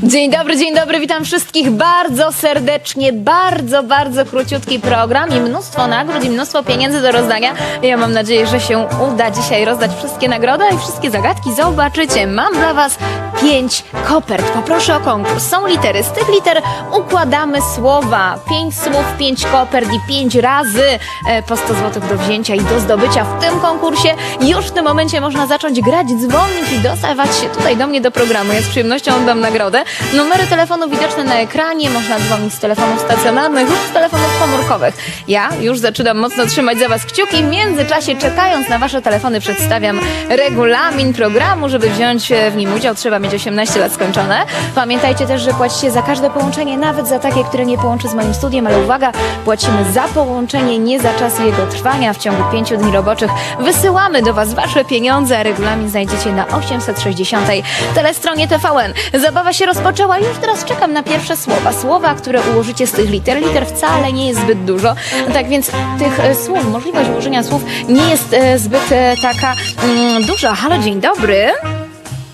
Dzień dobry, dzień dobry, witam wszystkich bardzo serdecznie, bardzo, bardzo króciutki program i mnóstwo nagród i mnóstwo pieniędzy do rozdania. Ja mam nadzieję, że się uda dzisiaj rozdać wszystkie nagrody i wszystkie zagadki. Zobaczycie, mam dla Was pięć kopert. Poproszę o konkurs. Są litery, z tych liter układamy słowa. Pięć słów, pięć kopert i pięć razy e, po 100 zł do wzięcia i do zdobycia w tym konkursie. Już w tym momencie można zacząć grać, dzwonić i dostawać się tutaj do mnie do programu. Ja z przyjemnością oddam nagrodę. Numery telefonu widoczne na ekranie. Można dzwonić z telefonów stacjonarnych lub z telefonów komórkowych. Ja już zaczynam mocno trzymać za Was kciuki. W międzyczasie, czekając na Wasze telefony, przedstawiam regulamin programu. Żeby wziąć e, w nim udział, trzeba mieć 18 lat skończone. Pamiętajcie też, że płacicie za każde połączenie, nawet za takie, które nie połączy z moim studiem, ale uwaga, płacimy za połączenie, nie za czas jego trwania. W ciągu 5 dni roboczych wysyłamy do Was Wasze pieniądze, a regulamin znajdziecie na 860 telestronie TVN. Zabawa się rozpoczęła, już teraz czekam na pierwsze słowa. Słowa, które ułożycie z tych liter. Liter wcale nie jest zbyt dużo, tak więc tych e, słów, możliwość ułożenia słów nie jest e, zbyt e, taka mm, duża. Halo, dzień dobry.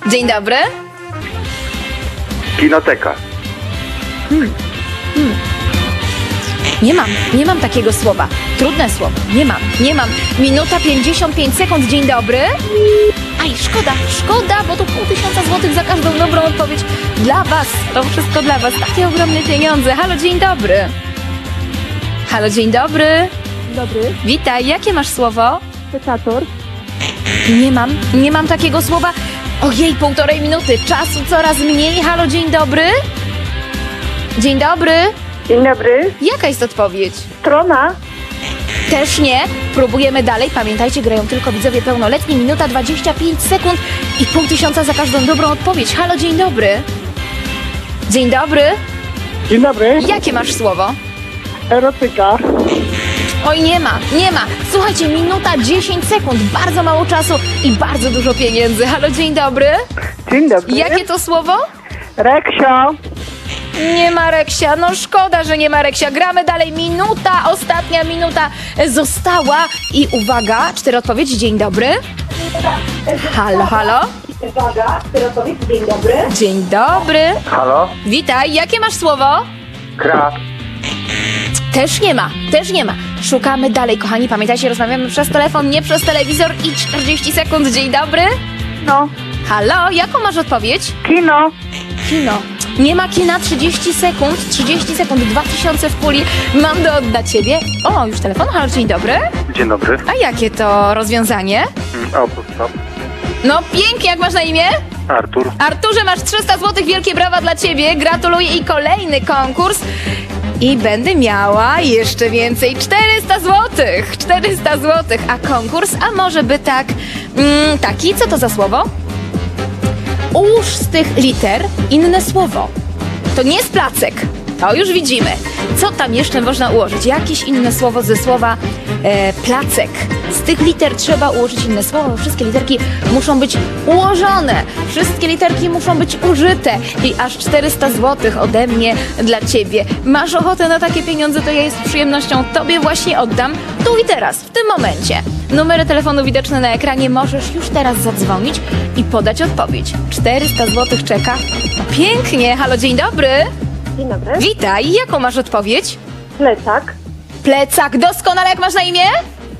Dzień dobry. Kinoteka. Nie mam, nie mam takiego słowa. Trudne słowo. Nie mam, nie mam. Minuta 55 sekund. Dzień dobry. Aj, szkoda, szkoda, bo to pół tysiąca złotych za każdą dobrą odpowiedź. Dla was, to wszystko dla was. Takie ogromne pieniądze. Halo, dzień dobry. Halo, dzień dobry. Dobry, Witaj, jakie masz słowo? dyktator. Nie mam, nie mam takiego słowa. Ojej, półtorej minuty. Czasu coraz mniej. Halo, dzień dobry. Dzień dobry. Dzień dobry. Jaka jest odpowiedź? Strona. Też nie. Próbujemy dalej. Pamiętajcie, grają tylko widzowie pełnoletni. Minuta 25 sekund i pół tysiąca za każdą dobrą odpowiedź. Halo, dzień dobry. Dzień dobry. Dzień dobry. Jakie masz słowo? Erotyka. Oj, nie ma, nie ma. Słuchajcie, minuta 10 sekund. Bardzo mało czasu i bardzo dużo pieniędzy. Halo, dzień dobry. Dzień dobry. Jakie to słowo? Reksio. Nie ma Reksia. No szkoda, że nie ma Reksia. Gramy dalej. Minuta, ostatnia minuta została. I uwaga, cztery odpowiedzi. Dzień dobry. Halo, halo. Dzień dobry. Dzień dobry. Halo? Witaj. Jakie masz słowo? Kra. Też nie ma, też nie ma. Szukamy dalej, kochani. Pamiętajcie, rozmawiamy przez telefon, nie przez telewizor i 40 sekund. Dzień dobry. No. Halo, jaką masz odpowiedź? Kino. Kino. Nie ma kina 30 sekund, 30 sekund, 2000 w puli. Mam do oddać ciebie. O, już telefon. Halo, dzień dobry. Dzień dobry. A jakie to rozwiązanie? Mm, Auto stop. No pięknie, jak masz na imię? Artur. Arturze, masz 300 zł, wielkie brawa dla ciebie. Gratuluję i kolejny konkurs. I będę miała jeszcze więcej 400 zł. 400 zł, a konkurs, a może by tak, mm, taki, co to za słowo? Ułóż z tych liter inne słowo. To nie jest placek. To już widzimy. Co tam jeszcze można ułożyć? Jakieś inne słowo ze słowa e, placek. Z tych liter trzeba ułożyć inne słowo. Wszystkie literki muszą być ułożone. Wszystkie literki muszą być użyte. I aż 400 zł ode mnie dla ciebie. Masz ochotę na takie pieniądze, to ja je z przyjemnością tobie właśnie oddam. Tu i teraz, w tym momencie. Numery telefonu widoczne na ekranie. Możesz już teraz zadzwonić i podać odpowiedź. 400 zł czeka. Pięknie. Halo, dzień dobry. Dzień dobry. Witaj, jaką masz odpowiedź? Plecak. Plecak, doskonale, jak masz na imię?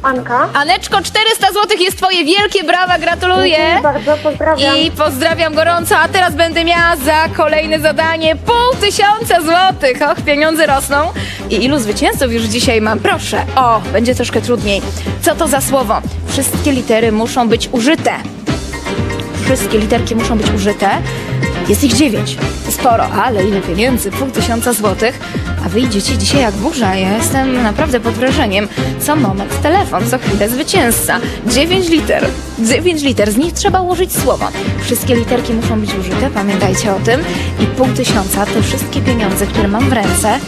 Anka. Aneczko, 400 zł jest twoje, wielkie brawa, gratuluję. Dziękuję bardzo, pozdrawiam. I pozdrawiam gorąco, a teraz będę miała za kolejne zadanie pół tysiąca złotych. Och, pieniądze rosną. I ilu zwycięzców już dzisiaj mam? Proszę. O, będzie troszkę trudniej. Co to za słowo? Wszystkie litery muszą być użyte. Wszystkie literki muszą być użyte. Jest ich dziewięć. Sporo, ale ile pieniędzy? Pół tysiąca złotych. A wy idziecie dzisiaj jak burza. Ja jestem naprawdę pod wrażeniem. Co moment telefon, co chwilę zwycięzca. Dziewięć liter. Dziewięć liter. Z nich trzeba ułożyć słowo. Wszystkie literki muszą być użyte, pamiętajcie o tym. I pół tysiąca, te wszystkie pieniądze, które mam w ręce,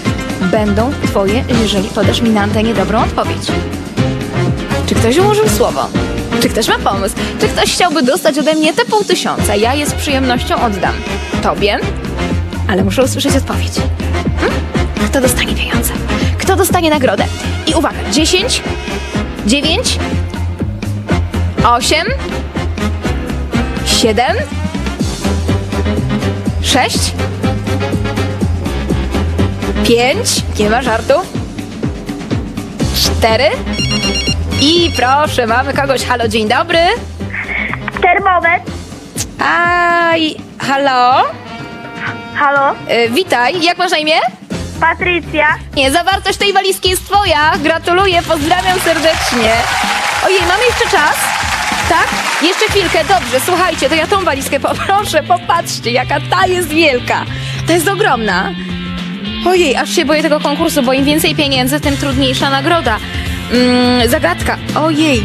będą twoje, jeżeli podasz mi na antenie dobrą odpowiedź. Czy ktoś ułożył słowo? Czy ktoś ma pomysł? Czy ktoś chciałby dostać ode mnie te pół tysiąca? Ja je z przyjemnością oddam. Tobie? Ale muszę usłyszeć odpowiedź. Hmm? Kto dostanie pieniądze? Kto dostanie nagrodę? I uwaga, 10, 9, 8, 7, Sześć? Pięć? Nie ma żartu? Cztery? I proszę, mamy kogoś. Halo, dzień dobry. Termometr. Aj, halo? Halo? Y, witaj, jak masz na imię? Patrycja. Nie, zawartość tej walizki jest twoja. Gratuluję, pozdrawiam serdecznie. Ojej, mamy jeszcze czas? Tak? Jeszcze chwilkę, dobrze, słuchajcie, to ja tą walizkę poproszę, popatrzcie, jaka ta jest wielka. To jest ogromna. Ojej, aż się boję tego konkursu, bo im więcej pieniędzy, tym trudniejsza nagroda. Mm, zagadka. Ojej.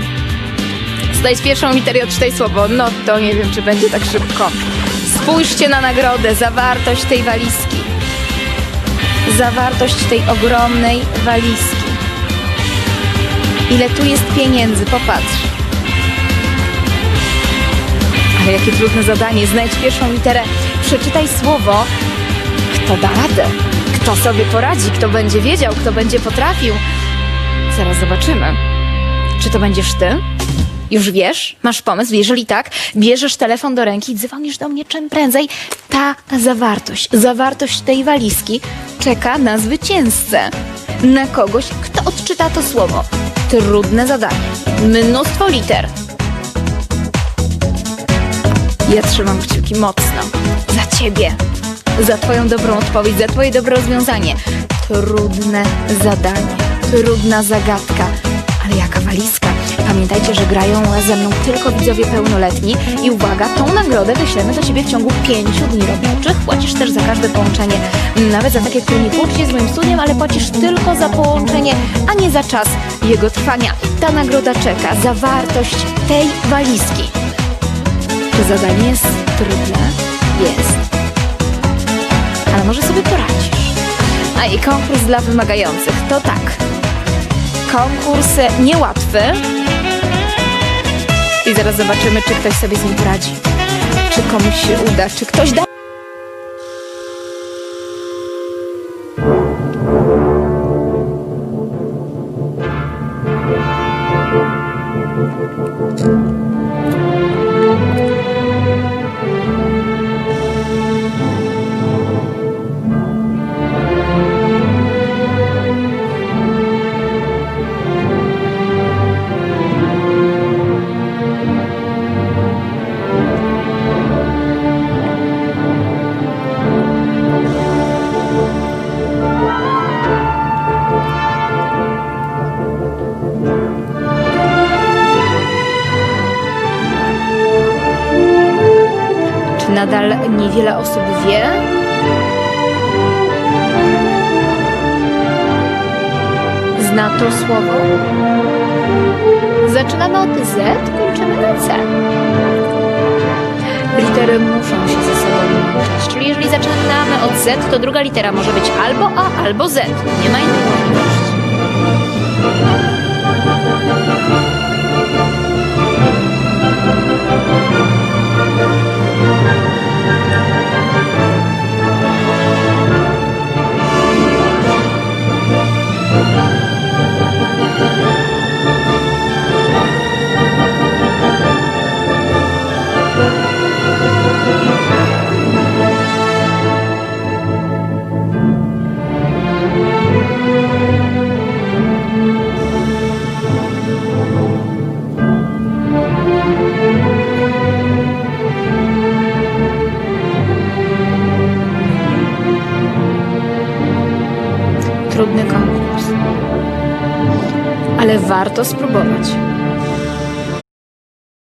Zdaj z pierwszą literę i odczytaj słowo. No to nie wiem, czy będzie tak szybko. Spójrzcie na nagrodę, zawartość tej walizki zawartość tej ogromnej walizki. Ile tu jest pieniędzy, popatrz. Ale jakie trudne zadanie. Znajdź pierwszą literę, przeczytaj słowo. Kto da radę? Kto sobie poradzi? Kto będzie wiedział? Kto będzie potrafił? Zaraz zobaczymy. Czy to będziesz ty? Już wiesz? Masz pomysł? Jeżeli tak, bierzesz telefon do ręki i dzwonisz do mnie czym prędzej. Ta zawartość, zawartość tej walizki czeka na zwycięzcę. Na kogoś, kto odczyta to słowo. Trudne zadanie. Mnóstwo liter. Ja trzymam kciuki mocno. Za ciebie. Za twoją dobrą odpowiedź, za twoje dobre rozwiązanie. Trudne zadanie. Trudna zagadka. Ale jaka walizka. Pamiętajcie, że grają ze mną tylko widzowie pełnoletni i uwaga, tą nagrodę wyślemy do Ciebie w ciągu 5 dni roboczych. Płacisz też za każde połączenie, nawet za takie, które nie się z moim studiem, ale płacisz tylko za połączenie, a nie za czas jego trwania. Ta nagroda czeka, zawartość tej walizki. Czy zadanie jest trudne? Jest. Ale może sobie poradzisz. A i konkurs dla wymagających to tak. Konkurs niełatwy. I zaraz zobaczymy, czy ktoś sobie z nim poradzi. Czy komuś się uda, czy ktoś da. Nadal niewiele osób wie? Zna to słowo? Zaczynamy od Z, kończymy na C. Litery muszą się ze sobą łączyć. Czyli jeżeli zaczynamy od Z, to druga litera może być albo A, albo Z. Nie ma innej możliwości. Warto spróbować.